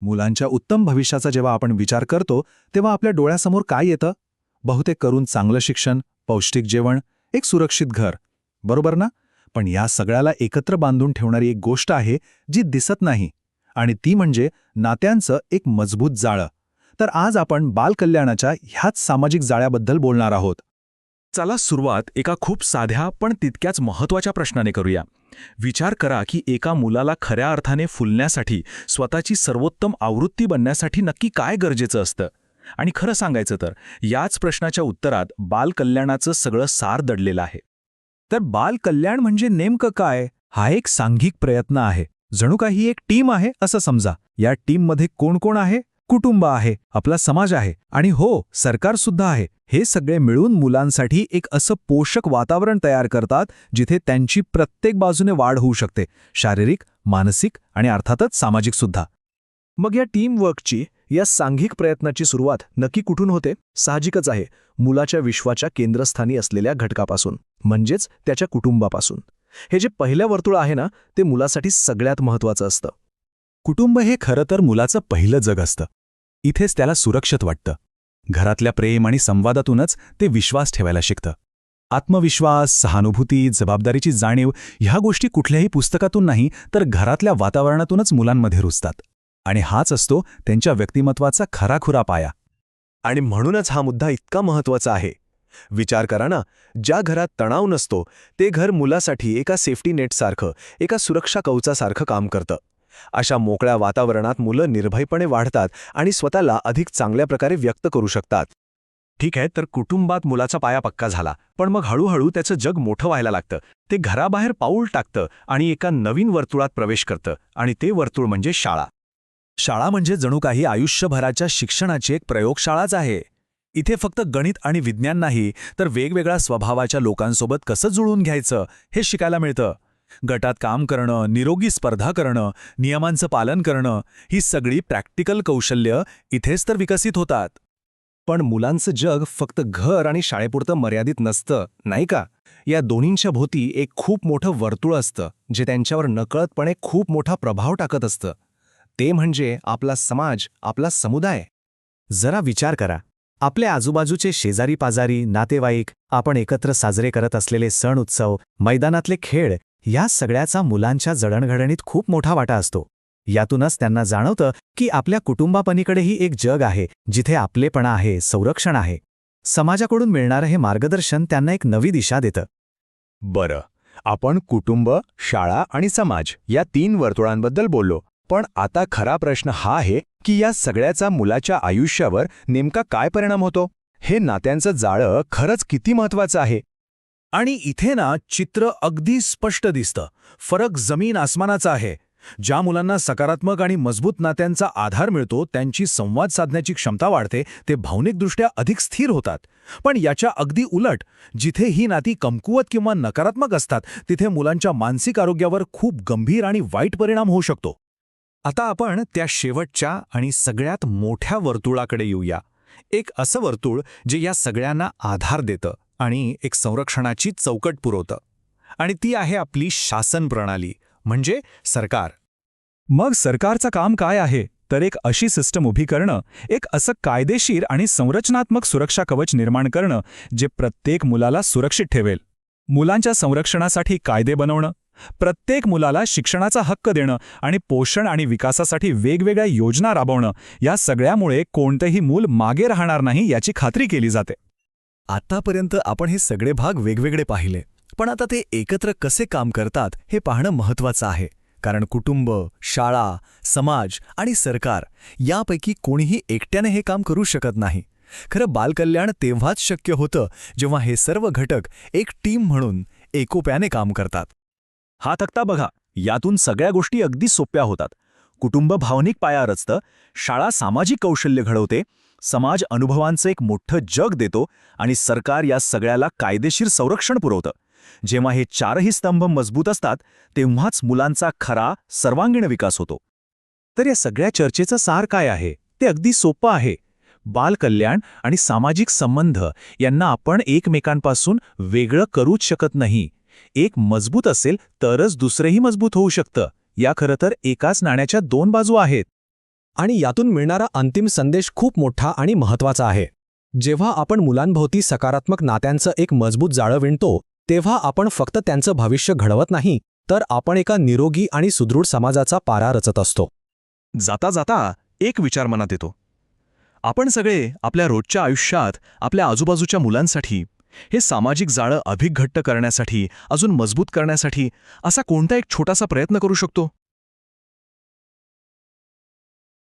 मुलांच्या उत्तम भविष्याचा जेव्हा आपण विचार करतो तेव्हा आपल्या डोळ्यासमोर काय येतं? बहुतेक करून चांगलं शिक्षण पौष्टिक जेवण एक सुरक्षित घर. बरोबर ना? पण या सगळ्याला एकत्र बांधून ठेवणारी एक गोष्ट आहे जी दिसत नाही. आणि ती म्हणजे नात्यांचं एक मजबूत जाळं. तर आज आपण बालकल्याणाच्या ह्याच सामाजिक जाळ्याबद्दल बोलणार आहोत. चला सुरुवात एका खूप साध्या पण तितक्याच महत्त्वाच्या प्रश्नाने करूया. विचार करा की एका मुलाला खऱ्या अर्थाने फुलण्यासाठी स्वतःची सर्वोत्तम आवृत्ती बनण्यासाठी नक्की काय गरजेचं असतं? आणि खरं सांगायचं तर याच प्रश्नाच्या उत्तरात बालकल्याणाचं सगळं सार दडलेलं आहे. तर बालकल्याण म्हणजे नेमकं काय? हा एक सांघिक प्रयत्न आहे. जणू काही एक टीम आहे असं समजा. या टीममध्ये कोण कोण आहे? कुटुंब आहे आपला समाज आहे आणि हो सरकार सुद्धा आहे. हे सगळे मिळून मुलांसाठी एक असं पोषक वातावरण तयार करतात जिथे त्यांची प्रत्येक बाजूने वाढ होऊ शकते शारीरिक मानसिक आणि अर्थातच सामाजिक सुद्धा. मग या टीमवर्कची या सांघिक प्रयत्नाची सुरुवात नक्की कुठून होते? साहजिकच आहे. मुलाच्या विश्वाच्या केंद्रस्थानी असलेल्या घटकापासून म्हणजेच त्याच्या कुटुंबापासून. हे जे पहिलं वर्तुळ आहे ना ते मुलासाठी सगळ्यात महत्वाचं असतं. कुटुंब हे खरं तर मुलाचं पहिलं जग असतं. इथेच त्याला सुरक्षित वाटतं. घरातल्या प्रेम आणि संवादातूनच ते विश्वास ठेवायला शिकतं. आत्मविश्वास सहानुभूती जबाबदारीची जाणीव ह्या गोष्टी कुठल्याही पुस्तकातून नाही तर घरातल्या वातावरणातूनच मुलांमध्ये रुजतात. आणि हाच असतो त्यांच्या व्यक्तिमत्वाचा खराखुरा पाया. आणि म्हणूनच हा मुद्दा इतका महत्त्वाचा आहे. विचार करा ना ज्या घरात तणाव नसतो ते घर मुलासाठी एका सेफ्टी नेटसारखं एका सुरक्षा कवचासारखं काम करतं. अशा मोकळ्या वातावरणात मुलं निर्भयपणे वाढतात आणि स्वतःला अधिक चांगल्या प्रकारे व्यक्त करू शकतात. ठीक आहे तर कुटुंबात मुलाचा पाया पक्का झाला पण मग हळूहळू त्याचं जग मोठं व्हायला लागतं. ते घराबाहेर पाऊल टाकतं आणि एका नवीन वर्तुळात प्रवेश करतं आणि ते वर्तुळ म्हणजे शाळा. शाळा म्हणजे जणू काही आयुष्यभराच्या शिक्षणाची एक प्रयोगशाळाच आहे. इथे फक्त गणित आणि विज्ञान नाही तर वेगवेगळ्या स्वभावाच्या लोकांसोबत कसं जुळून घ्यायचं हे शिकायला मिळतं. गटात काम करणं निरोगी स्पर्धा करणं नियमांचं पालन करणं ही सगळी प्रॅक्टिकल कौशल्य इथेच तर विकसित होतात. पण मुलांचं जग फक्त घर आणि शाळेपुरतं मर्यादित नसतं नाही का? या दोन्हींच्या भोवती एक खूप मोठं वर्तुळ असतं जे त्यांच्यावर नकळतपणे खूप मोठा प्रभाव टाकत असतं. ते म्हणजे आपला समाज आपला समुदाय. जरा विचार करा. आपल्या आजूबाजूचे शेजारी पाजारी नातेवाईक आपण एकत्र साजरे करत असलेले सण उत्सव मैदानातले खेळ या सगळ्याचा मुलांच्या जडणघडणीत खूप मोठा वाटा असतो. यातूनच त्यांना जाणवतं की आपल्या कुटुंबापनीकडेही एक जग आहे जिथे आपलेपणा आहे संरक्षण आहे. समाजाकडून मिळणारं हे मार्गदर्शन त्यांना एक नवी दिशा देतं. बरं आपण कुटुंब शाळा आणि समाज या तीन वर्तुळांबद्दल बोललो पण आता खरा प्रश्न हा आहे की या सगळ्याचा मुलाच्या आयुष्यावर नेमका काय परिणाम होतो? हे नात्यांचं जाळं खरंच किती महत्वाचं आहे? आणि इथे ना चित्र अगदी स्पष्ट दिसतं. फरक जमीन आसमानाचा आहे. ज्या मुलांना सकारात्मक आणि मजबूत नात्यांचा आधार मिळतो त्यांची संवाद साधण्याची क्षमता वाढते ते भावनिकदृष्ट्या अधिक स्थिर होतात. पण याच्या अगदी उलट जिथे ही नाती कमकुवत किंवा नकारात्मक असतात तिथे मुलांच्या मानसिक आरोग्यावर खूप गंभीर आणि वाईट परिणाम होऊ शकतो. आता आपण त्या शेवटच्या आणि सगळ्यात मोठ्या वर्तुळाकडे येऊया. एक असं वर्तुळ जे या सगळ्यांना आधार देतं. आणि एक संरक्षणाची चौकट पुरवतं. आणि ती आहे आपली शासन प्रणाली म्हणजे सरकार. मग सरकारचं काम काय आहे? तर एक अशी सिस्टम उभी करणं एक असं कायदेशीर आणि संरचनात्मक सुरक्षा कवच निर्माण करणं जे प्रत्येक मुलाला सुरक्षित ठेवेल. मुलांच्या संरक्षणासाठी कायदे बनवणं प्रत्येक मुलाला शिक्षणाचा हक्क देणं आणि पोषण आणि विकासासाठी वेगवेगळ्या योजना राबवणं या सगळ्यामुळे कोणतेही मूल मागे राहणार नाही याची खात्री केली जाते. आतापर्यंत आपण हे सगळे भाग वेगवेगळे पाहिले पण आता ते एकत्र कसे काम करतात हे पाहणं महत्वाचं आहे. कारण कुटुंब शाळा समाज आणि सरकार यापैकी कोणीही एकट्याने हे काम करू शकत नाही. खरं बालकल्याण तेव्हाच शक्य होतं जेव्हा हे सर्व घटक एक टीम म्हणून एकोप्याने काम करतात. हा तक्ता बघा यातून सगळ्या गोष्टी अगदी सोप्या होतात. कुटुंब भावनिक पाया रचतं शाळा सामाजिक कौशल्य घडवते समाज अनुभवांचं एक मोठं जग देतो आणि सरकार या सगळ्याला कायदेशीर संरक्षण पुरवतं. जेव्हा हे चारही स्तंभ मजबूत असतात तेव्हाच मुलांचा खरा सर्वांगीण विकास होतो. तर या सगळ्या चर्चेचं सार काय आहे? ते अगदी सोपं आहे. बालकल्याण आणि सामाजिक संबंध यांना आपण एकमेकांपासून वेगळं करूच शकत नाही. एक मजबूत असेल तरच दुसरेही मजबूत होऊ शकतं. या खरं तर एकाच नाण्याच्या दोन बाजू आहेत. आणि यातून मिळणारा अंतिम संदेश खूप मोठा आणि महत्त्वाचा आहे. जेव्हा आपण मुलांभोवती सकारात्मक नात्यांचं एक मजबूत जाळं विणतो तेव्हा आपण फक्त त्यांचं भविष्य घडवत नाही तर आपण एका निरोगी आणि सुदृढ समाजाचा पारा रचत असतो. जाता जाता एक विचार मनात येतो. आपण सगळे आपल्या रोजच्या आयुष्यात आपल्या आजूबाजूच्या मुलांसाठी हे सामाजिक जाळं अधिक घट्ट करण्यासाठी अजून मजबूत करण्यासाठी असा कोणता एक छोटासा प्रयत्न करू शकतो?